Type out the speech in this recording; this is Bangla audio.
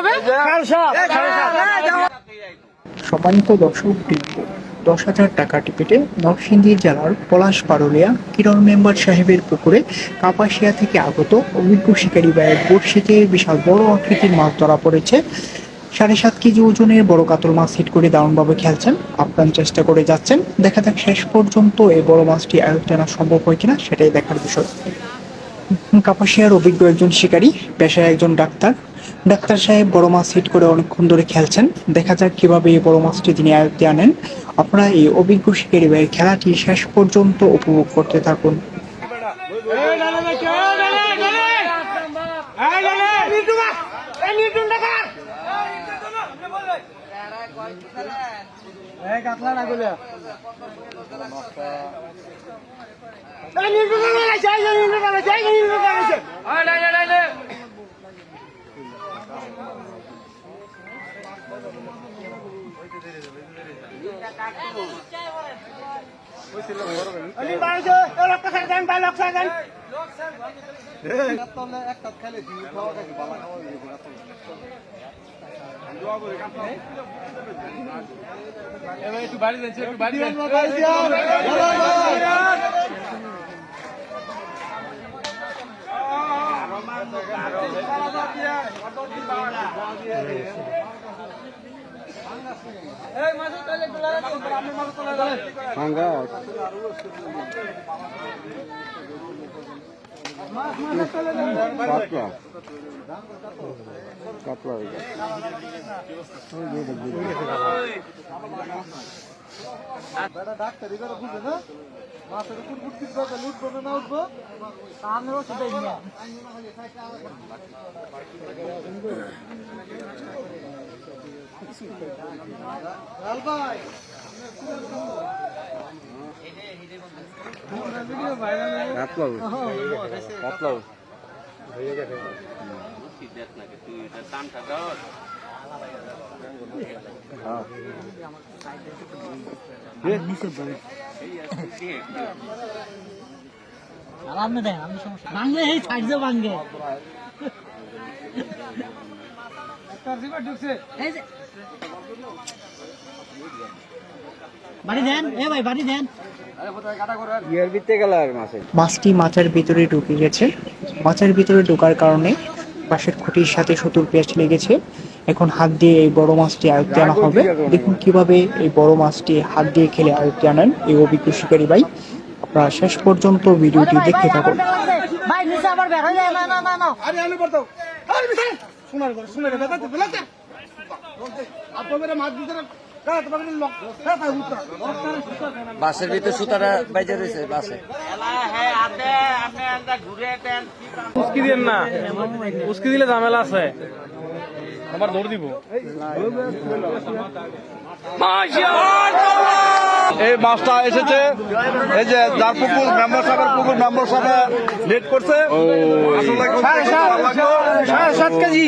হবে? সম্মানিত দর্শক দশ হাজার টাকা টিকিটে নরসিংদী জেলার পলাশ পারুলিয়া কিরণ মেম্বার সাহেবের পুকুরে কাপাসিয়া থেকে আগত অভিজ্ঞ শিকারী ব্যয়ের বড়শিতে বিশাল বড় আকৃতির মাছ ধরা পড়েছে। সাড়ে সাত কেজি ওজনের বড় কাতল মাছ হিট করে দারুণভাবে খেলছেন। আপ্রাণ চেষ্টা করে যাচ্ছেন। দেখা যাক শেষ পর্যন্ত এই বড় মাছটি আয়ত্ত আনা সম্ভব হয় কিনা সেটাই দেখার বিষয়। কাপাসিয়ার অভিজ্ঞ একজন শিকারী পেশায় একজন ডাক্তার ডাক্তার সাহেব বড় মাছ হিট করে অনেকক্ষণ ধরে খেলছেন দেখা যাক কীভাবে এই বড় মাছটি তিনি আয়ত্তে আনেন আপনারা এই অভিজ্ঞ শিকারী ভাইয়ের খেলাটি শেষ পর্যন্ত উপভোগ করতে থাকুন একটু বাড়ি যাচ্ছে একটু বাড়ি কাতলা কাতলা বেটা ডাক্তার এবার বুঝে বুটকি করবে না উঠবো সামনে ওষুধ নিয়ে লাল ভাই কাতলা কাতলা আপনি দেন আমি সমস্যা ভাঙলে এই ছাড়ছে ভাঙবে এই যে- বাড়ি দেন এ ভাই বাড়ি দেন। ইয়ার ভিতরে গেল আর মাসে মাছটি মাছের ভিতরে ঢুকে গেছে। মাছের ভিতরে ঢোকার কারণে পাশের খুঁটির সাথে সুতোর পেঁচ লেগেছে। এখন হাত দিয়ে এই বড় মাছটি আয়ত্তে আনা হবে। দেখুন কীভাবে এই বড় মাছটি হাত দিয়ে খেলে আয়ত্তে আনেন এই অভিজ্ঞ শিকারী ভাই। আপনারা শেষ পর্যন্ত ভিডিওটি দেখতে থাকুন। ভাই নিচে আবার বের হয়ে যায় না না না না আরে আলু পড়তো আরে বিশাল সোনার ঘর সোনার বেটা তো বেলাতে। আপনি মাছ দিতে উত্তর বাসের ভিতরে সুতারা বাইজে রয়েছে বাসে। উস্কি দিন না। উস্কি দিলে ঝামেলা আছে। আমার দৌড় দিব। এই মাছটা এসেছে। এই যে যার পুকুর মেম্বার সাহেবের পুকুর মেম্বার সাহেব লেট করছে। সাত কেজি।